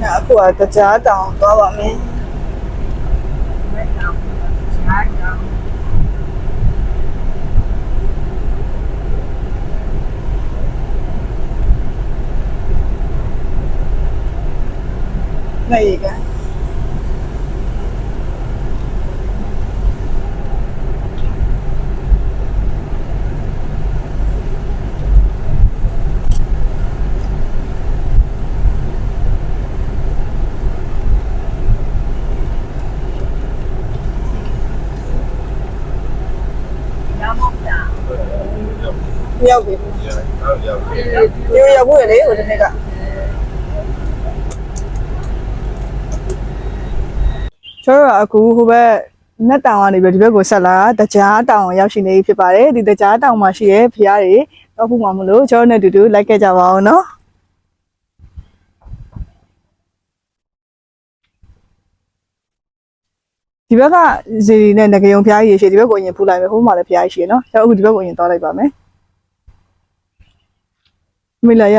ညအခုကတကြား တောင်သွားပါမယ်နေကရောက်ပြီဒီရောက်ဖို့လေဟိုတနေ့ကကျွန်တော်အခုဟိုဘက်နတ်တောင်ကနေပြီးဒီဘက်ကိုဆက်လာတကြားတောင်ရောက်ရှိနေပြီဖြစ်ပါတယ်ဒီတကြားတောင်မှာရှိတဲ့ဖျားတွေတော့ဖို့မှမလို့ကျွန်တော်နဲ့အတူတူလိုက်ခဲ့ကြပါအောင်နော်ဒီဘက်ကဇီနဲ့ငကယုံဖျားကြီးရှိဒီဘက်ကိုအရင်ဖူးလိုက်မယ်ဟိုမှာလည်းဖျားကြီးရှိရနော်ကျွန်တော်အခုဒီဘက်ကိုအရင်သွားလိုက်ပါမယ် မိလာရ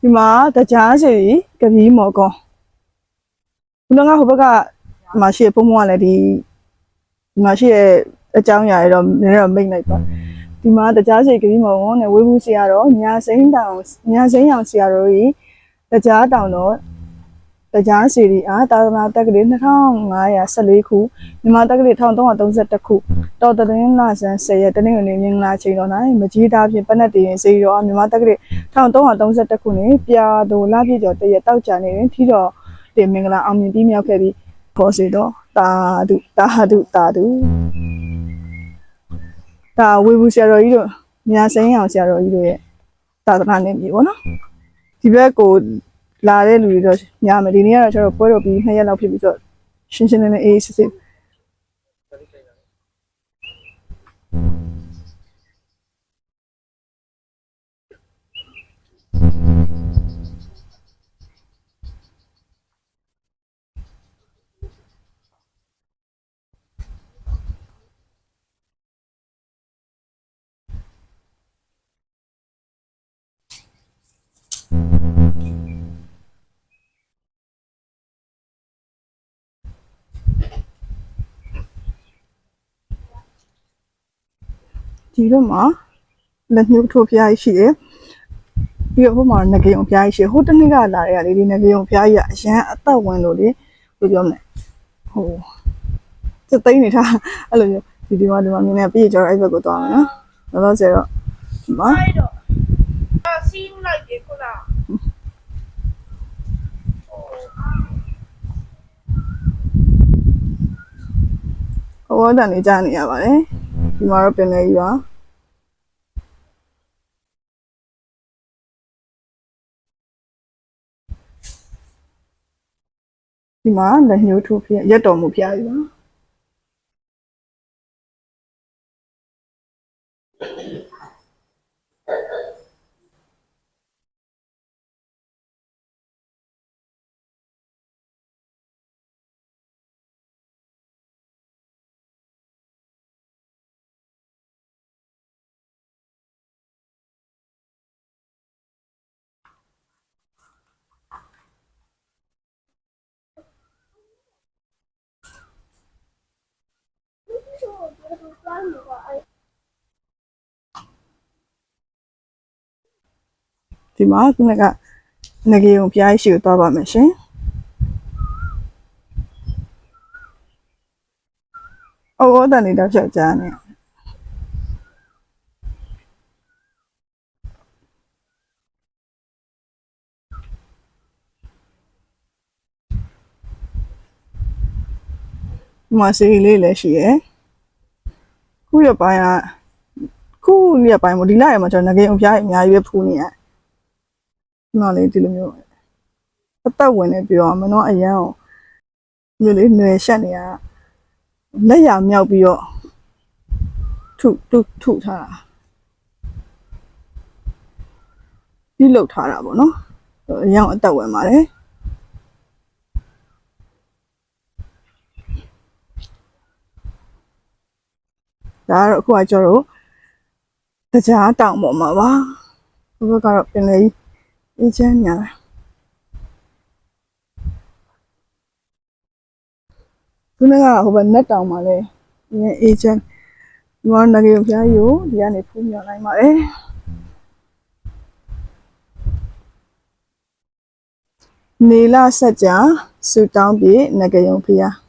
ဒီမှာတကြားစီကပီးမော်ကောခုနကဟိုဘက်ကဒီမှာရှိရပုံမကလည်းဒီဒီမှာရှိရ အကြောင်းအရာတွေတော့နည်းနည်းတော့မိတ်လိုက်ပါဒီမှာတကြားစီကပီးမော်ကွန်နဲ့ဝေးဘူးစီရတော့ညာစိမ့်တောင်ညာစိမ့်အောင်စီရတော့ဤတကြားတောင်တော့တကြားစီရီအားသာသနာတက္ကသိုလ်2514ခုမြန်မာတက္ကသိုလ်1331ခုတော်တရင်လာဆန်း10ရက်တနင်္ဂနွေနေ့မင်္ဂလာချိန်တော်၌မကြီးသားဖြင့်ပနတ်တည်ရင်စေရောမြန်မာတက္ကသိုလ်1331ခုနှစ်ပြာသူလပြည့်ကျော်တရက်တောက်ကြနေတွင်ထီတော်တင်မင်္ဂလာအောင်မြင်ပြီးမြောက်ခဲ့ပြီးပေါ်စေတော့တာဒုတာဟဒုတာ ဒုဒါဝေဘူးဆရာတော်ကြီးတို့မြာစိမ်းအောင်ဆရာတော်ကြီးတို့ရဲ့သာသနာ့နေပြီပေါ့နော်ဒီဘက်ကိုလာတဲ့လူတွေတော့ညာမယ်ဒီနေ့ကတော့ကျွန်တော်ပွဲတော်ပြီး2ရက်လောက်ဖြစ်ပြီးတော့ရှင်းရှင်းလင်းလင်းအေးစစ်စစ် ဒီတော့မှာလက်ညှိုးထိုးဖျားကြီးရှိတယ်ပြီးတော့ဟိုမှာငကေုံဖျားကြီးရှိတယ်ဟိုတနေ့ကလာတဲ့ကလေဒီငကေုံဖျားကြီးကအရန်အသက်ဝင်လို့လေဘယ်ပြောမလဲဟိုစက်သိမ်းနေတာအဲ့လိုမျိုးဒီဒီမှာဒီမှာမြင်နေပြီးကြတော့အဲ့ဘက်ကိုသွားမယ်နော်တော့ဆိုတော့ဒီမှာလိုက်တော့အစီးလိုက်ပြီခုနကဟိုဝတန်နေကြနေရပါတယ် ဒီမှာတော့ပင်လေကြီးပါဒီမှာလက်ညှိုးထိုးဖျားရက်တော်မူဖျားကြီးပါ ဒီမှာခုနကငကေုံဖျားရှိကိုသွားပါမယ်ရှင်။အော်အော်တန်နေတော့ဖြတ်ကြနေဒီမှာစီလေးလည်းရှိရယ်။ခုရပိုင်းကခုရပိုင်းမဒီလာရမှာကျွန်တော်ငကေုံဖျားအများကြီးပဲဖူးနေရတယ်။ ဒီမှာလေးဒီလိုမျိုးအသက်ဝင်နေပြောမနော်အရန်ကိုမျိုးလေးຫນွယ်ရှက်နေရလက်ရမြောက်ပြီးတော့ထုထုထုထားတာပြုလုပ်ထားတာပေါ့နော်အရောင်အသက်ဝင်ပါတယ်ဒါကတော့အခုကကျတော့တရားတောင်ပေါ်မှာပါဘဘကတော့ပင်လေ အေးချမ်းညာခုနကဟိုဘက်နက်တောင်မှာလဲနည်းအေးချမ်းဒီမှာငရေဖျားယူဒီကနေဖူးမြော်နိုင်ပါတယ်နေလာဆက်ကြဆူတောင်းပြေငကယုံဖျား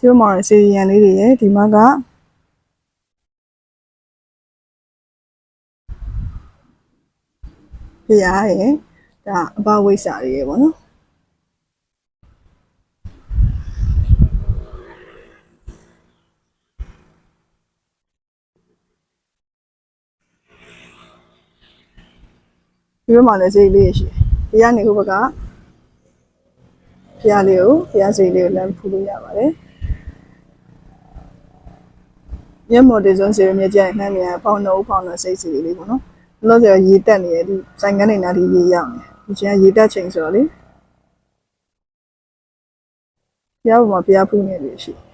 ဒီမှာစီရီယန်လေးတွေရယ်ဒီမှာကဖျားရယ်ဒါအဘဝိစာတွေရယ်ပေါ့နော်ဒီမှာလည်းစီလေးရရှိတယ်ဒီကနေဟိုဘက်ကဖျားလေးကိုဖျားစီလေးကိုလမ်းဖူးလို့ရပါတယ် မျက်မှော်တေဆုံးစီရမြကြရင်နှမ်းမြန်ပေါင်းတော့ပေါင်းတော့စိတ်စီလေးပေါ့နော်လောဆယ်ရေတက်နေတယ်ဒီဆိုင်ကန်းနေတာဒီရေရောက်နေဒီချင်းရေတက်ချိန်ဆိုတော့လေဖျားပေါ်မှာဖျားဖူးနေလို့ရှိတယ်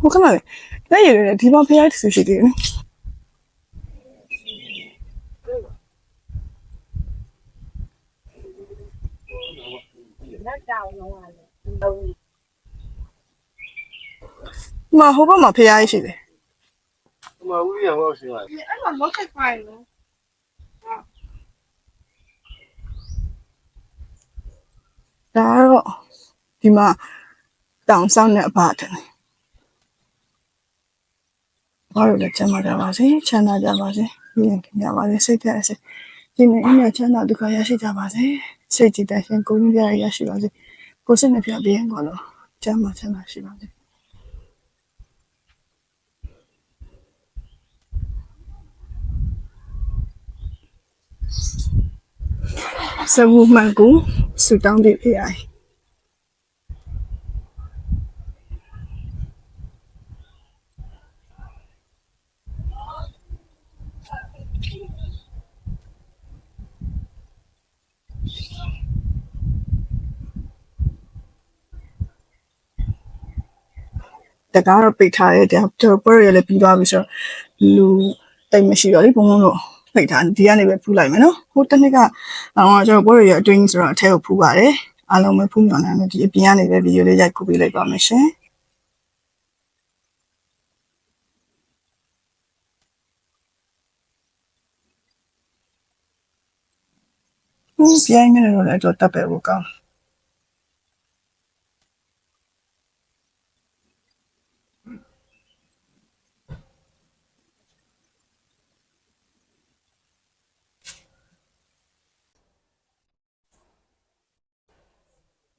ဟုတ်ကဲ့လေလက်ရည်တွေဒီမှာဖျားတဆူရှိသေးတယ်လက်တောင်လုံးရတယ်လုံးဒီမှာဟိုဘက်မှာဖျားရရှိတယ်ဟိုမှာဦးရံတော့ရှင်လာအဲ့မှာမဟုတ်ခိုင်းလို့ဒါကတော့ဒီမှာတောင်ဆောင်တဲ့အဖတ ယ်ဘာလို့လဲချမ်းသာကြပါစေချမ်းသာကြပါစေပြီးရင်ခင်ဗျာပါစေစိတ်သက်စေဒီနေ့အမြတ်ချမ်းသာဒုက္ခရရှိကြပါစေစိတ်ကြည်တတ်ရှင်ကိုယ်ကြီးပြရရရှိပါစေကိုယ်စိတ်နဲ့ပြပြင်းကောလို့ချမ်းသာချမ်းသာရှိပါစေစဝူမှန်ကိုစူတောင်းပြပြ တကားတော့ပိတ်ထားတယ်တဲ့ကျွန်တော်ပွဲရလည်းပြီးသွားပြီဆိုတော့လူတိတ်မရှိတော့လေဘုံဘုံတော့ပိတ်ထားဒီကနေပဲဖူးလိုက်မယ်နော်ဟိုတစ်နှစ်ကတော့ကျွန်တော်ပွဲရအတွင်းဆိုတော့အထက်ကိုဖူးပါတယ်အားလုံးပဲဖူးမြော်နိုင်တယ်ဒီအပြင်ကနေပဲဗီဒီယိုလေးရိုက်ခုပေးလိုက်ပါမယ်ရှင်ဟိုပြိုင်နေတော့လည်းတော့တပ်ပဲဖို့ကောင်း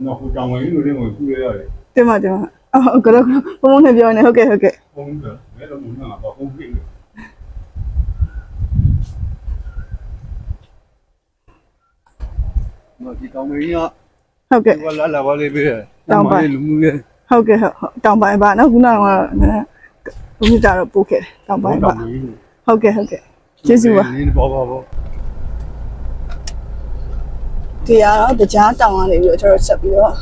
နော်ဟိုတောင်ဝင်လူတွေဝင်ပြရရတယ်တင်ပါတင်ပါအော်ကတော့ဘုံဘုံနဲ့ပြောနေဟုတ်ကဲ့ဟုတ်ကဲ့ဘုံကမဲတော့မနာတော့ဘုံပြည့်တယ်နော်ဒီတောင်ဝင်ကဟုတ်ကဲ့ဒီကလာလာပါလေပဲလူမှုရဲ့ဟုတ်ကဲ့ဟုတ်ဟုတ်တောင်ပိုင်းပါနော်ခုနကနည်းနည်းဘုရားကြတော့ပို့ခဲ့တယ်တောင်ပိုင်းပါတောင်ဝင်ဟုတ်ကဲ့ဟုတ်ကဲ့ကျေးဇူးပါနင်းပါပါပါ ဒီကတော့ကြားတောင်ကနေပြီးတော့ကျွန်တော်ဆက်ပြီးတော့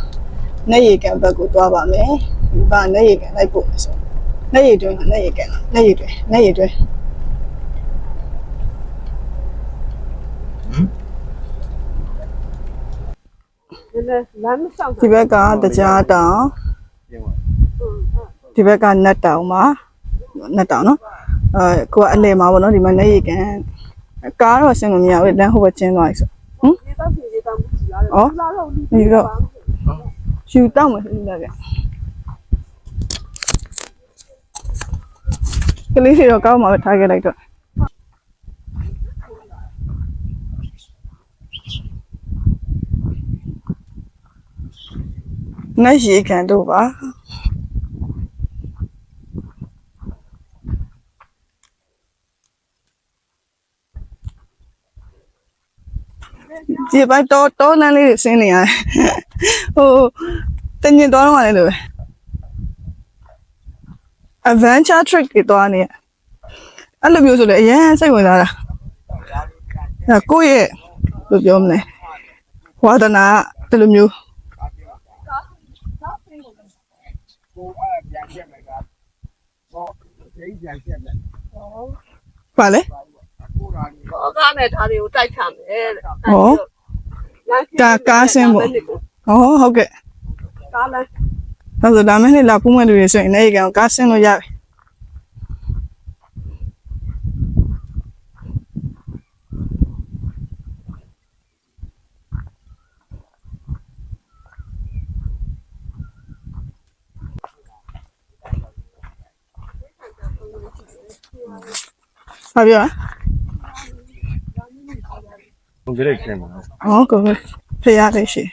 နေရီကန်ဘက်ကိုသွားပါမယ်ဒီကနေရီကန်လိုက်ပို့မယ်ဆိုနေရီတွင်းကနေရီကန်နေရီတွင်းနေရီတွင်းည်းလမ်းမလျှောက်ဒီဘက်ကတရားတောင်ဒီဘက်ကနတ်တောင်ပါနတ်တောင်နော်အဲကိုကအလဲမှာပေါ့နော်ဒီမှာနေရီကန်ကားတော့ဆင်းလို့မရဘူးလမ်းဟိုဘက်ကျင်းသွားပြီဆိုရေတောက်စီရေတောက်မှု ကြီးရတယ်လာတော့ဒီဒီတော့ယူတောက်မယ်ဆိုလို့လည်းကလေးတွေတော့ကောင်းမှာပဲထားခဲ့လိုက်တော့ငါရှိခံတော့ပါ ဒီဘက်တော့တော့လမ်းလေးတွေဆင်းနေရတယ်ဟိုတညင်တော့တော့လည်းလို့ပဲ adventure trick တွေသွားနေရအဲ့လိုမျိုးဆိုလေအရင်စိတ်ဝင်စားတာအဲ့ကိုယ့်ရဲ့ဘယ်လိုပြောမလဲဝါဒနာကဒီလိုမျိုးပါလေ ဘောကားနဲ့ဒါတွေကိုတိုက်ခတ်မယ်တဲ့ဟောကာကားဆင်းဖို့ဟောဟုတ်ကဲ့ကားလမ်းဒါဆိုဒါမဲ့နေ့လာဖုံးမဲ့လူတွေဆိုရင်လည်းကောင်ကားဆင်းလို့ရပြီဘာပြောလဲ ဘုံကြိတ်ခင်းမှာဟုတ်ကောဖျားလေးရှိ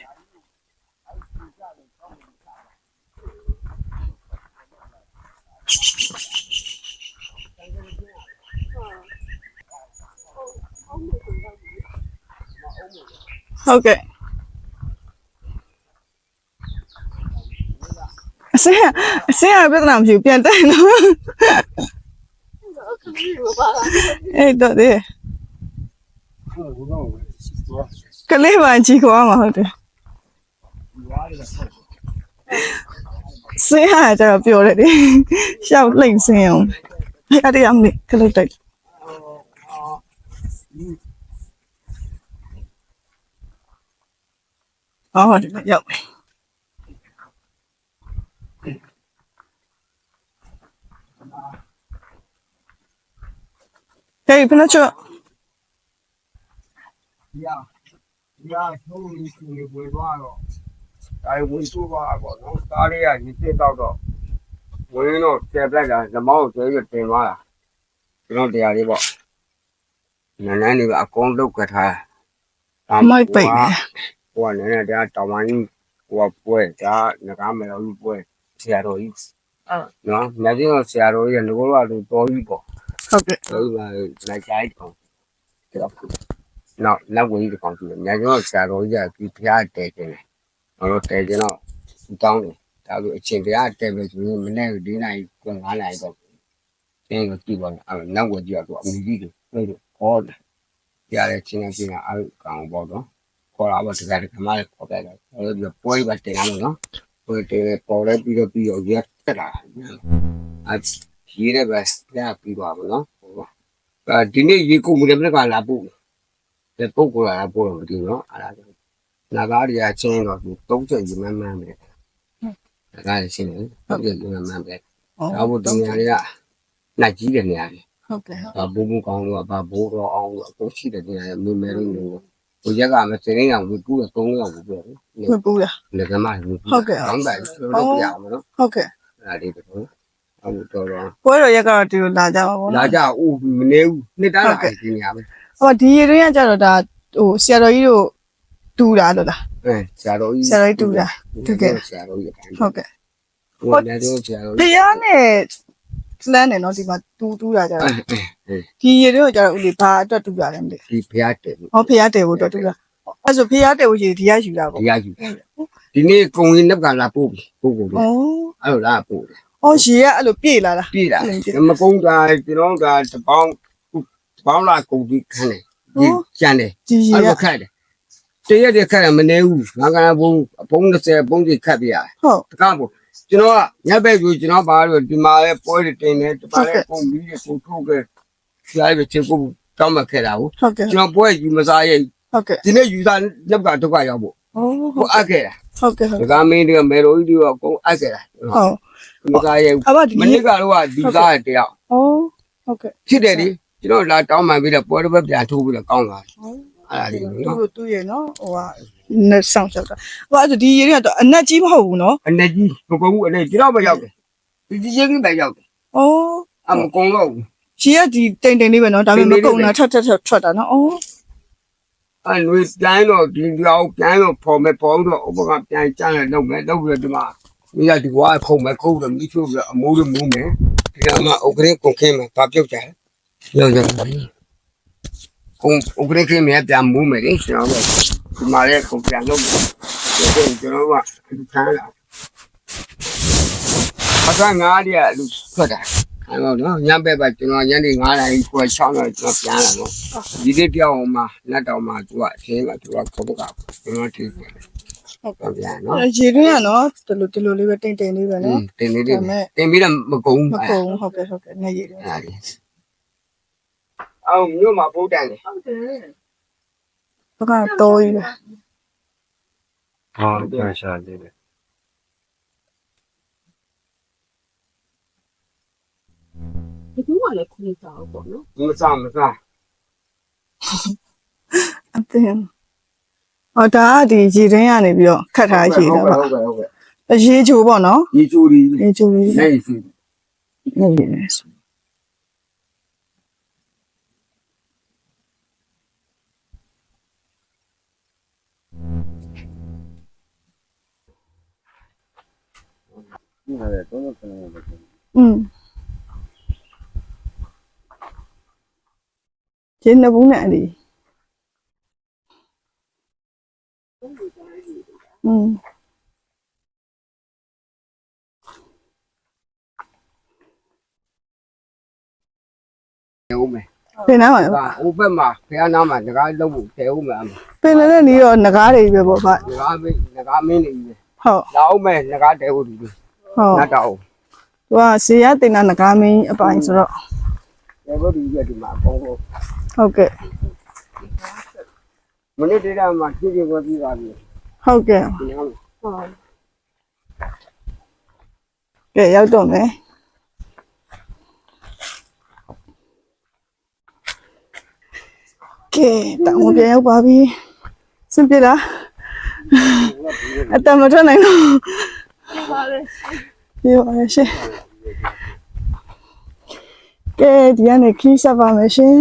ဟုတ်ကဲ့အစင်အစင်ရပြဿနာမရှိဘူးပြန်တက်နော်အဲ့တော့ဒီဟုတ်ကော လေးပါကြီးကွာမှာဟုတ်တယ်စင်ရကြတော့ပြောတယ်ဒီရှောက်လိမ့်စင်အောင်အဲ့ဒါရမလို့ကလေးတိုက်အော်ဒီမှာရောက်ပြီဟေးဖနချော ရရသုံးလို့ရှိရင်ဝင်သွားတော့ဒါဝင်ဆိုးသွားပေါ့နော်သားလေးကရစ်စ်တော့တော့ဝင်တော့ကျက်ပလိုက်တာဓမောက်ကိုကျဲပြီးတင်သွားတာကျွန်တော်တရားလေးပေါ့နန်းနန်းလေးကအကုန်လုတ်ခတ်ထားတာမိုက်ပိတ်နေဟိုကနည်းနည်းတရားတောင်ပိုင်းဟိုကပွဲဒါငကားမယ်လို့ပွဲဆရာတော်ကြီးနော်မြတ်ကြီးကဆရာတော်ကြီးကငကိုတော့သူတော်ကြီးပေါ့ဟုတ်ကဲ့တော်ကြီးကလိုက်ကြိုက်တော့တော့ နောက်နောက်ဝင်ဒီကောင်ကြည့်မြတ်ကြီးကဆရာတော်ကြီးကဒီဖျားတဲကျင်တယ်ကျွန်တော်တဲကျင်တော့တောင်းတယ်ဒါဆိုအချိန်တရားတဲပဲဆိုရင်မနေ့က၄နိုင်က9နိုင်တော့ကျင်းကိုကြည့်ပါမယ်အဲ့နောက်ဝကြည့်တော့အမကြီးတွေတွေ့လို့ဟောတယ်ကြားတဲ့ချင်းချင်းချင်းအဲ့ကောင်ပေါ့တော့ခေါ်လာတော့တကယ်ကမှလည်းခေါ်ပြတယ်အဲ့လိုပွဲပဲတင်ရမှာနော်ပွဲတင်ပေါ်လဲပြီးတော့ပြီးတော့ရက်တက်လာအဲ့ရေးရပဲပြပြီးပါမနော်အဲဒီနေ့ရေကုန်မှုလည်းပြကလာပို့ တယ်ပုတ်ကလာပို့တော့မသိဘူးနော်အဲ့ဒါနာသားတွေကချင်းတော့သူ30ရေမှန်းမှန်းပဲဒါကလည်းရှင်းတယ်30ရေမှန်းမှန်းပဲဒါဘုဒ္ဓညာတွေကနိုင်ကြီးတဲ့နေရာတွေဟုတ်ကဲ့ဟုတ်ဘာဘိုးဘိုးကောင်းလို့ဘာဘိုးတော်အောင်လို့အကုန်ရှိတဲ့နေရာမေမဲလို့လို့ဟိုရက်ကမစင်းအောင်ဘူးကူးတော့3လောက်ဘူးပြောတယ်ဝင်ပူလားလေကမဘူးဟုတ်ကဲ့ကောင်းတယ်ပြောလို့ပြအောင်နော်ဟုတ်ကဲ့အဲ့ဒါလေးတော့အခုတော်တော်ပွဲတော်ရက်ကတော့ဒီလိုလာကြပါဘောလာနော်ကြဦးမနေဘူးနှစ်တန်းလာဒီနေရာပဲ ဟောဒီရေတွင်းကကြတော့ဒါဟိုဆရာတော်ကြီးတို့တူတာလို့လားအဲဆရာတော်ကြီးဆရာတော်ကြီးတူတာတကယ်ဆရာတော်ကြီးဟုတ်ကဲ့ဟိုလည်းတော့ဆရာတော်ဖကြီးျားနဲ့လမ်းနဲ့နော်ဒီမှာတူတူတာကြတော့အဲဒီရေတွင်းကကြတော့ဦးလေးဘာအတွက်တူတာလဲမသိဒီဖျားတယ်ဟောဖျားတယ်ဖို့အတွက်တူတာအဲ့ဆိုဖျားတယ်ဖို့ရေဒီရယူတာပေါ့ဒီရယူဒီနေ့ကုံရင်နောက်ကလာပို့ပြီပို့ကုန်ပြီဩအဲ့လိုလာပို့တယ်ဩရေကအဲ့လိုပြေးလာတာပြည်လာမကုန်းတာကျွန်တော်ကတပေါင်းတ ပေါင်းလာကုန်ပြီးခန်းတယ်ဒီကျန်တယ်ဒီရေအဲ့ကလိုခတ်တယ်တရက်တည်းခတ်တယ်မနေဘူးငါကဘုံဘုံ30ဘုံကြီးခတ်ပြရဟုတ်တကားဘုံကျွန်တော်ကညဘက်ဆိုကျွန်တော်ပါလို့ဒီမှာလဲပွဲတွေတင်တယ်ဒီမှာလဲပုံပြီးကိုထုတ်ခဲ့ဆရာကြီးချေကိုတောင်းမှခဲ့တာကိုဟုတ်ကဲ့ကျွန်တော်ပွဲယူမစားရဲ့ဟုတ်ကဲ့ဒီနေ့ယူစားညက်ကဒုက္ခရောက်ဖို့ဟုတ်ကိုအပ်ခဲ့တာဟုတ်ကဲ့ဟုတ်ဒကာမင်းတွေကမေရိုကြီးတွေကကိုအပ်ခဲ့တာဟုတ်မကရဲ့အဘဒီမနစ်ကတော့ဒီကားတယောက်ဩဟုတ်ကဲ့ဖြစ်တယ်ဒီ ကျွန်တော်လာတောင်းမှန်ပြီးတော့ပွဲတစ်ပတ်ပြန်ထိုးပြီးတော့ကောင်းလာတယ်အဲ့ဒါလေးသူနော့်သူ့ရဲ့နော်ဟိုဟာနဲ့ဆောင်ရှောက်တာဟိုအဲ့ဒါဒီရေတွေကတော့အနက်ကြီးမဟုတ်ဘူးနော်အနေကြီးမကုန်ဘူးအနေကျွန်တော်ပဲရောက်တယ်ဒီဒီချင်းပဲရောက်တယ်ဩအမကုန်တော့ဘူးရေကဒီတိမ်တိမ်လေးပဲနော်ဒါပေမဲ့မကုန်တာထက်ထက်ထက်ထွက်တာနော်ဩအဲ့နွေပြန်တော့ဒီကြောင်ပြန်တော့ပေါ်မယ်ပေါ်တော့ဥပကပြန်ကျန်းတယ်လုပ်မယ်လုပ်ပြီးတော့ဒီမှာမိရဒီကွာခုံမယ်ခုံတယ်မိချိုးပြီးအမိုးလေးမူးမယ်ဒီကမှာဥက္ကရေကုန်ခင်းမယ်ဘာပြုတ်ကြ တယ်ရောက်ကြတယ်ကုံဥက္ကရေခင်းမယ်ပြန်မူးမယ်လေကျွန်တော်ကဒီမှာလည်းကုန်ပြန်လုပ်မယ်ကျွန်တော်ကဒီခါလာအကငါးရလူထွက်တာအဲ့တော့နော်ညဘက်ပဲကျွန်တော်ညနေ9နာရီကို6နာရီကျွန်တော်ပြန်လာနော်ဒီနေ့တယောက်မှာလက်တော်မှာသူကအချင်းကသူကခေါ်ပုတ်ကကျွန်တော်ထိတယ်ဟုတ်ပြန်နော်ရေတွင်းကနော်ဒီလိုဒီလိုလေးပဲတိမ်တိမ်လေးပဲနော်တင်နေတယ်တင်ပြီးတော့မကုန်မကုန်ဘူးဟုတ်ကဲ့ဟုတ်ကဲ့နဲ့ရေတွင်း အဲ့ဒါအောင်မြို့မှာပိုးတန်တယ်ဟုတ်တယ်ဘကတော့ကြီးပဲဟောပြန်ရှာသေးတယ်ဒီကူကလည်းခွေးကြောက်ပေါ့နော်မစားမစားအတင်းဟောဒါကဒီရေတွင်းကနေပြီးတော့ခတ်ထားရေတော့ပါဟုတ်ကဲ့ဟုတ်ကဲ့အရေချိုးပေါ့နော်ဒီချူဒီရေချိုးလေးနေစီနဲ့ရေလဲဆိုဟုတ်တယ် কিভাবে কোনো Ừ. Trên nó cũng lại đi. Ừ. Bên nào vậy? Bên mà, bên nào mà, người ta đâu cũng theo mà. Bên nào đi rồi, người ta đi về bộ phận. Người ta, người ta mới đi. Họ. Lão mẹ, người ta theo đi. င်လည်းနီးတော့ငကားတွေပဲပေါ့ဗျငကားမင်းငကားမင်းနေပြီဟုတ်လာအောင်မယ်ငကားတဲဦးဒီဟုတ်နတ်တော်သူကဇေယတင်တာငကားမင်းအပိုင်းဆိုတော့တဲဦးဒီကဒီမှာအကုန်လုံးဟုတ်ကဲ့မနေ့တည်းကမှကြည့်ကြကိုပြီးပါပြီဟုတ်ကဲ့ဒီနားမှာဟုတ်ကဲရောက်တော့မယ်ကဲတောင်ပြန်ရောက်ပါပြီစင်ပြလားအတမထွက်နိုင်တော့ ဒီပါလေပြပါရရှင်ကဲဒီကနေခီးဆက်ပါမယ်ရှင်